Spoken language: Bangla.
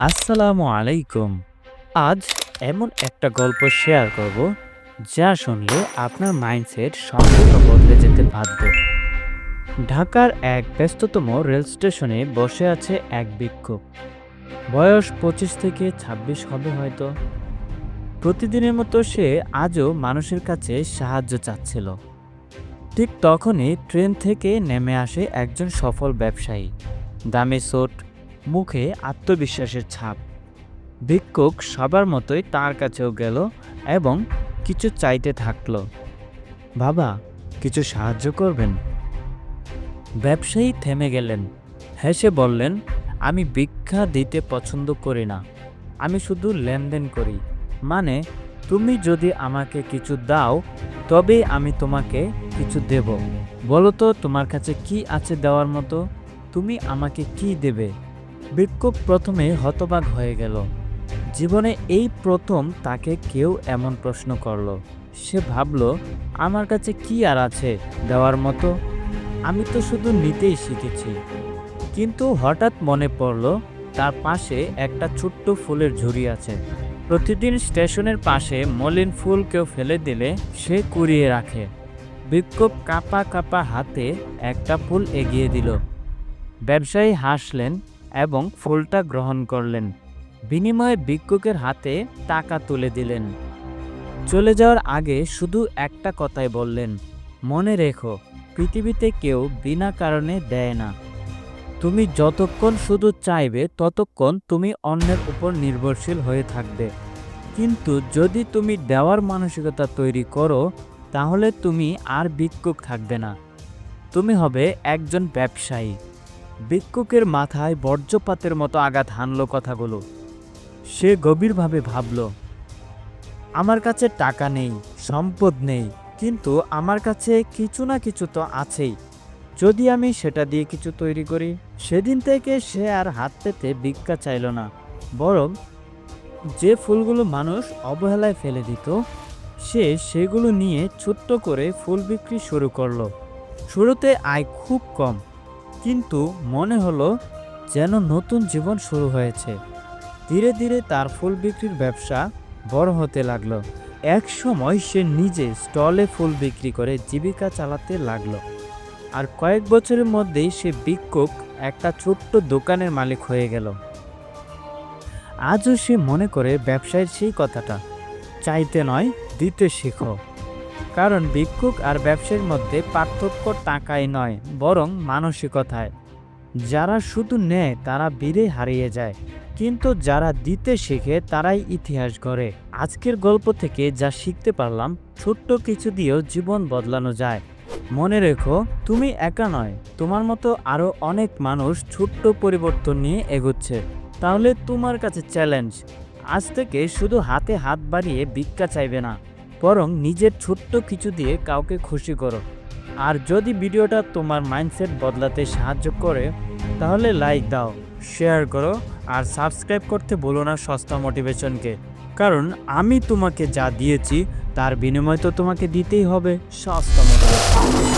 আসসালামু আলাইকুম। আজ এমন একটা গল্প শেয়ার করব যা শুনলে আপনার মাইন্ডসেট সম্পূর্ণ বদলে যেতে বাধ্য। ঢাকার এক ব্যস্ততম রেল স্টেশনে বসে আছে এক বিক্ষোভ। বয়স পঁচিশ থেকে ছাব্বিশ হবে হয়তো। প্রতিদিনের মতো সে আজও মানুষের কাছে সাহায্য চাচ্ছিল। ঠিক তখনই ট্রেন থেকে নেমে আসে একজন সফল ব্যবসায়ী। দামি সোট মুখে আত্মবিশ্বাসের ছাপ। ভিক্ষুক সবার মতোই তার কাছেও গেল এবং কিছু চাইতে থাকল। বাবা, কিছু সাহায্য করবেন? ব্যবসায়ী থেমে গেলেন। হেসে বললেন, আমি ভিক্ষা দিতে পছন্দ করি না। আমি শুধু লেনদেন করি। মানে তুমি যদি আমাকে কিছু দাও, তবে আমি তোমাকে কিছু দেব। বলো তো, তোমার কাছে কি আছে দেওয়ার মতো? তুমি আমাকে কি দেবে? ভিক্ষুক প্রথমে হতবাক হয়ে গেল। জীবনে এই প্রথম তাকে কেউ এমন প্রশ্ন করল। সে ভাবল, আমার কাছে কি আর আছে দেওয়ার মতো? আমি তো শুধু নিতেই শিখেছি। কিন্তু হঠাৎ মনে পড়ল, তার পাশে একটা ছোট্ট ফুলের ঝুড়ি আছে। প্রতিদিন স্টেশনের পাশে মলিন ফুল কেউ ফেলে দিলে সে কুড়িয়ে রাখে। বিক্ষোভ কাঁপা কাঁপা হাতে একটা ফুল এগিয়ে দিল। ব্যবসায়ী হাসলেন এবং ফুলটা গ্রহণ করলেন। বিনিময়ে ভিক্ষুকের হাতে টাকা তুলে দিলেন। চলে যাওয়ার আগে শুধু একটা কথাই বললেন, মনে রেখো, পৃথিবীতে কেউ বিনা কারণে দেয় না। তুমি যতক্ষণ শুধু চাইবে, ততক্ষণ তুমি অন্যের উপর নির্ভরশীল হয়ে থাকবে। কিন্তু যদি তুমি দেওয়ার মানসিকতা তৈরি করো, তাহলে তুমি আর ভিক্ষুক থাকবে না। তুমি হবে একজন ব্যবসায়ী। ভিক্ষুকের মাথায় বর্জ্যপাতের মতো আঘাত হানলো কথাগুলো। সে গভীরভাবে ভাবল, আমার কাছে টাকা নেই, সম্পদ নেই, কিন্তু আমার কাছে কিছু না কিছু তো আছেই। যদি আমি সেটা দিয়ে কিছু তৈরি করি, সেদিন থেকে সে আর হাত পেতে ভিক্ষা চাইল না। বরং যে ফুলগুলো মানুষ অবহেলায় ফেলে দিত, সে সেগুলো নিয়ে ছোট্ট করে ফুল বিক্রি শুরু করল। শুরুতে আয় খুব কম কিন্তু মনে হলো যেন নতুন জীবন শুরু হয়েছে। ধীরে ধীরে তার ফুল বিক্রির ব্যবসা বড় হতে লাগল। এক সময় সে নিজে স্টলে ফুল বিক্রি করে জীবিকা চালাতে লাগল। আর কয়েক বছরের মধ্যেই সে ভিক্ষুক একটা ছোট্ট দোকানের মালিক হয়ে গেল। আজও সে মনে করে ব্যবসায়ের সেই কথাটা, চাইতে নয়, দিতে শেখো। কারণ ভিক্ষুক আর ব্যবসায়ীর মধ্যে পার্থক্য টাকায় নয়, বরং মানসিকতায়। যারা শুধু নেয়, তারা বীরে হারিয়ে যায়। কিন্তু যারা দিতে শেখে, তারাই ইতিহাস গড়ে। আজকের গল্প থেকে যা শিখতে পারলাম, ছোট্ট কিছু দিয়েও জীবন বদলানো যায়। মনে রেখো, তুমি একা নয়, তোমার মতো আরও অনেক মানুষ ছোট্ট পরিবর্তন নিয়ে এগোচ্ছে। তাহলে তোমার কাছে চ্যালেঞ্জ আজ থেকে শুধু হাতে হাত বাড়িয়ে ভিক্ষা চাইবে না। বরং নিজের ছোট্ট কিছু দিয়ে কাউকে খুশি করো। আর যদি ভিডিওটা তোমার মাইন্ডসেট বদলাতে সাহায্য করে, তাহলে লাইক দাও, শেয়ার করো, আর সাবস্ক্রাইব করতে বলো না সস্তা মোটিভেশনকে। কারণ আমি তোমাকে যা দিয়েছি, তার বিনিময় তো তোমাকে দিতেই হবে, সস্তা মোটিভেশন।